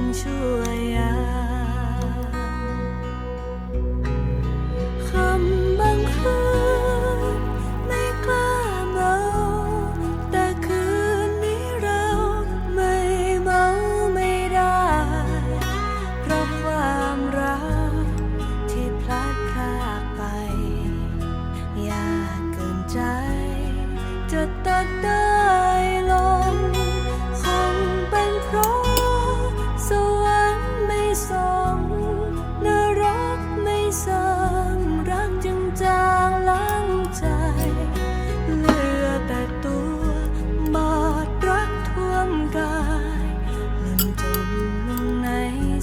งช่วยาคำบางคับไม่กล้าเมา แต่คืนนี้เราไม่เมาไม่ได้ เพราะความรักที่พลาดพลาดไป อยากเกินใจ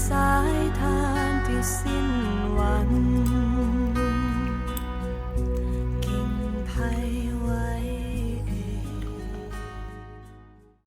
inside.